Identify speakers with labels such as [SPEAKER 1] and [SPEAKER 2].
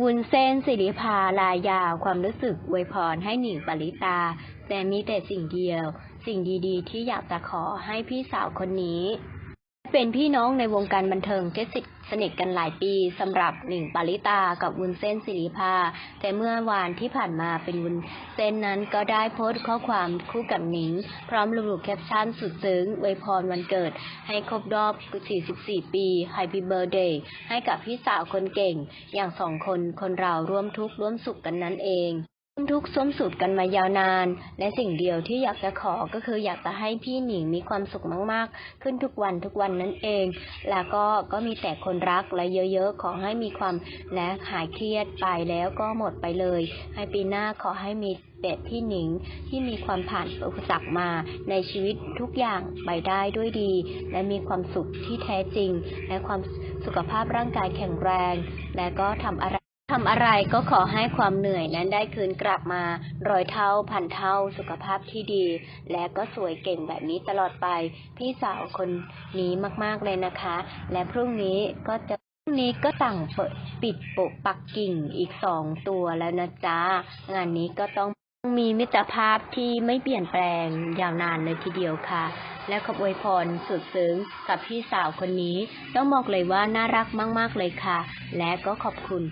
[SPEAKER 1] วุ้นเส้นสิริภาลายาวความรู้สึกอวยพรให้หนิงปริตา แต่มีแต่สิ่งเดียว สิ่งดีๆ ที่อยากจะขอให้พี่สาวคนนี้ เป็นพี่น้องในวงการบันเทิงที่สนิทกันหลายปีสำหรับหนิงปาริตากับวุ้นเส้นสิริภา แต่เมื่อวานที่ผ่านมาเป็นวุ้นเส้นนั้นก็ได้โพสต์ข้อความคู่กับหนิง พร้อมระบุแคปชั่นสุดซึ้งอวยพรวันเกิด ให้ครบรอบ 44 ปี Happy Birthday ให้กับพี่สาวคนเก่ง อย่างสองคนคนเราร่วมทุกข์ร่วมสุขกันนั่นเอง ทุกข์ร่วมสุขกันมายาวนาน และสิ่งเดียวที่อยากจะขอก็คืออยากจะให้พี่หนิงมีความสุขมากๆ ขึ้นทุกวันทุกวันนั่นเอง แล้วก็ก็มีแต่คนรักและเยอะๆ ขอให้มีความและหายเครียดไปแล้วก็หมดไปเลย ให้ปีหน้าขอให้มีแต่พี่หนิงที่มีความผ่านอุปสรรคมาในชีวิตทุกอย่างไปได้ด้วยดี และมีความสุขที่แท้จริง และความสุขภาพร่างกายแข็งแรง และก็ทำอะไรำอะไรก็ขอให้ความเหนื่อยนั้นได้คืนกลับมาร้อยเท่าพันเท่าสุขภาพที่ดี และก็สวยเก่งแบบนี้ตลอดไป พี่สาวคนนี้มากๆเลยนะคะ และพรุ่งนี้ก็จะพรุ่งนี้ก็ต่างปิดปิดปกปักกิ่งอีกสองตัวแล้วนะจ๊ะ งานนี้ก็ต้องมีมิตรภาพที่ไม่เปลี่ยนแปลงยาวนานเลยทีเดียวค่ะ และขอบอวยพรสุดซึ้งกับพี่สาวคนนี้ ต้องบอกเลยว่าน่ารักมาก ๆ เลยค่ะ และก็ขอบคุณ